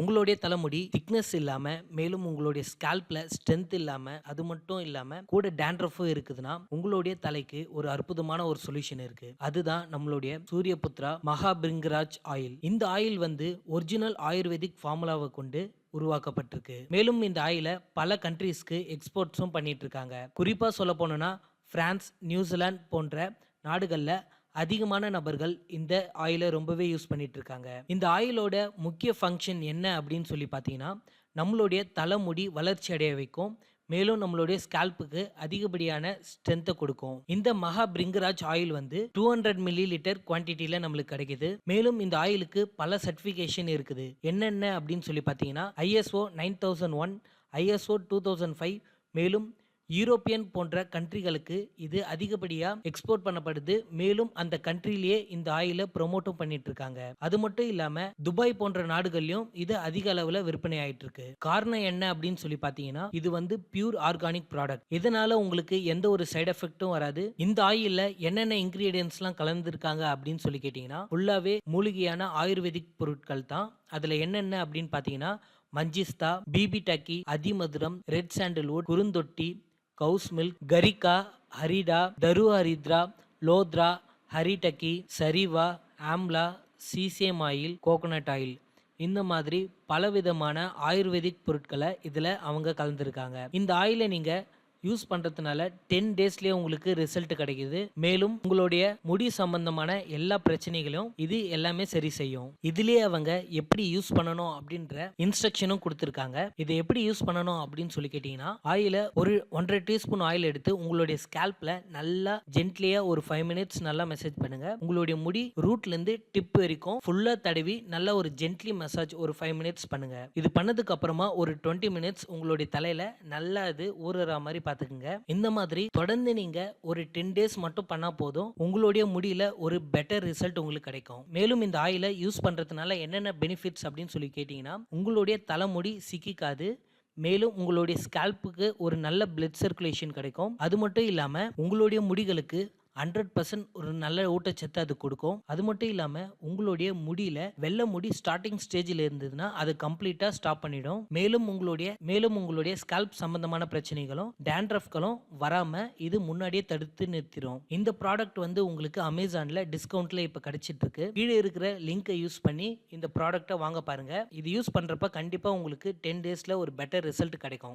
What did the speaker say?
உங்களுடைய தலைமுடி திக்னஸ் இல்லாமல் மேலும் உங்களுடைய ஸ்கேல்ப்ல ஸ்ட்ரென்த் இல்லாமல் அது மட்டும் இல்லாமல் கூட டேண்ட்ரஃபும் இருக்குதுன்னா உங்களுடைய தலைக்கு ஒரு அற்புதமான ஒரு சொல்யூஷன் இருக்கு. அதுதான் நம்மளுடைய சூரியபுத்ரா மகாபிரிங்கராஜ் ஆயில் இந்த ஆயில் வந்து ஒரிஜினல் ஆயுர்வேதிக் ஃபார்முலாவை கொண்டு உருவாக்கப்பட்டிருக்கு. மேலும் இந்த ஆயிலை பல கண்ட்ரீஸ்க்கு எக்ஸ்போர்ட்ஸும் பண்ணிட்டு இருக்காங்க. குறிப்பாக சொல்ல போனோம்னா பிரான்ஸ் நியூசிலாந்து போன்ற நாடுகளில் அதிகமான நபர்கள் இந்த ஆயிலை ரொம்பவே யூஸ் பண்ணிட்டு இருக்காங்க இந்த ஆயிலோட முக்கிய ஃபங்க்ஷன் என்ன அப்படின்னு சொல்லி பார்த்தீங்கன்னா நம்மளுடைய தலைமுடி வளர்ச்சி அடைய வைக்கும். மேலும் நம்மளுடைய ஸ்கேல்ப்புக்கு அதிகப்படியான ஸ்ட்ரென்த்தை கொடுக்கும். இந்த மகா பிரிங்கராஜ் ஆயில் வந்து டூ ஹண்ட்ரட் மில்லி லிட்டர் குவான்டிட்டியில் நம்மளுக்கு கிடைக்குது. மேலும் இந்த ஆயிலுக்கு பல சர்டிஃபிகேஷன் இருக்குது. என்னென்ன அப்படின்னு சொல்லி பார்த்தீங்கன்னா ISO nine thousand one ISO two thousand five மேலும் யூரோப்பியன் போன்ற கண்ட்ரிகளுக்கு இது அதிகப்படியாக எக்ஸ்போர்ட் பண்ணப்படுது. மேலும் அந்த கண்ட்ரிலேயே இந்த ஆயிலை ப்ரொமோட்டும் பண்ணிட்டு இருக்காங்க அது மட்டும் இல்லாம துபாய் போன்ற நாடுகள்லயும் இது அதிக அளவுல விற்பனை ஆயிட்டு இருக்கு காரணம் என்ன அப்படின்னு சொல்லி பாத்தீங்கன்னா இது வந்து பியூர் ஆர்கானிக் ப்ராடக்ட் இதனால உங்களுக்கு எந்த ஒரு சைடு எஃபெக்ட்டும் வராது. இந்த ஆயில்ல என்னென்ன இன்கிரீடியன்ஸ்லாம் கலந்துருக்காங்க அப்படின்னு சொல்லி கேட்டீங்கன்னா ஃபுல்லாவே மூலிகையான ஆயுர்வேதிக் பொருட்கள் தான். அதுல என்னென்ன அப்படின்னு பாத்தீங்கன்னா மஞ்சிஸ்தா பிபி டக்கி அதிமதுரம் ரெட் சாண்டல்வுட் குறுந்தொட்டி கவுஸ் மில்க் கரிகா ஹரிடா தரு Haridra Lodhra Haritaki Sariva amla sesame oil coconut oil. இந்த மாதிரி பலவிதமான ஆயுர்வேதிக் பொருட்களை இதில் அவங்க கலந்துருக்காங்க. இந்த ஆயிலை நீங்கள் யூஸ் பண்ணுறதுனால டென் டேஸ்லேயே உங்களுக்கு ரிசல்ட் கிடைக்குது. மேலும் உங்களுடைய முடி சம்பந்தமான எல்லா பிரச்சனைகளையும் இது எல்லாமே சரி செய்யும். இதுலேயே அவங்க எப்படி யூஸ் பண்ணணும் அப்படின்ற இன்ஸ்ட்ரக்ஷனும் கொடுத்துருக்காங்க. இதை எப்படி யூஸ் பண்ணணும் அப்படின்னு சொல்லி கேட்டிங்கன்னா ஆயில ஒரு ஒன்றரை டீஸ்பூன் ஆயில் எடுத்து உங்களுடைய ஸ்கேல்பில் நல்லா ஜென்ட்லியாக ஒரு ஃபைவ் மினிட்ஸ் நல்லா மெசேஜ் பண்ணுங்க. உங்களுடைய முடி ரூட்லேருந்து டிப் வரைக்கும் ஃபுல்லாக தடவி நல்லா ஒரு ஜென்ட்லி மசாஜ் ஒரு ஃபைவ் மினிட்ஸ் பண்ணுங்க. இது பண்ணதுக்கு அப்புறமா ஒரு டுவெண்ட்டி மினிட்ஸ் உங்களுடைய தலையில நல்லா அது ஊறுற மாதிரி பார்த்துக்குங்க இந்த மாதிரி தொடர்ந்து நீங்க ஒரு டென் டேஸ் மட்டும் பண்ணா போதும். உங்களுடைய முடியல ஒரு பெட்டர் ரிசல்ட் உங்களுக்கு கிடைக்கும். மேலும் இந்த ஆயிலை யூஸ் பண்றதுனால என்னென்ன பெனிஃபிட்ஸ் அப்படின்னு சொல்லி கேட்டிங்கன்னா உங்களுடைய தலைமுடி சிக்கிக்காது. மேலும் உங்களுடைய ஸ்கேல்ப்புக்கு ஒரு நல்ல பிளட் சர்க்குலேஷன் கிடைக்கும். அது மட்டும் இல்லாமல் உங்களுடைய முடிகளுக்கு ஹண்ட்ரட் பர்சன்ட் ஒரு நல்ல ஊட்டச்சத்து அது கொடுக்கும். அது மட்டும் இல்லாமல் உங்களுடைய முடியில வெள்ளை முடி ஸ்டார்டிங் ஸ்டேஜில் இருந்ததுன்னா அது கம்ப்ளீட்டாக ஸ்டாப் பண்ணிடும். மேலும் உங்களுடைய மேலும் உங்களுடைய ஸ்கால்ப் சம்பந்தமான பிரச்சனைகளும் டேண்ட்ரஃப்களும் வராமல் இது முன்னாடியே தடுத்து நிறுத்திடும் இந்த ப்ராடக்ட் வந்து உங்களுக்கு அமேசானில் டிஸ்கவுண்ட்டில் இப்போ கிடைச்சிட்டு இருக்கு கீழே இருக்கிற லிங்கை யூஸ் பண்ணி இந்த ப்ராடக்ட்டை வாங்க பாருங்கள் இது யூஸ் பண்ணுறப்ப கண்டிப்பாக உங்களுக்கு டென் டேஸில் ஒரு பெட்டர் ரிசல்ட் கிடைக்கும்.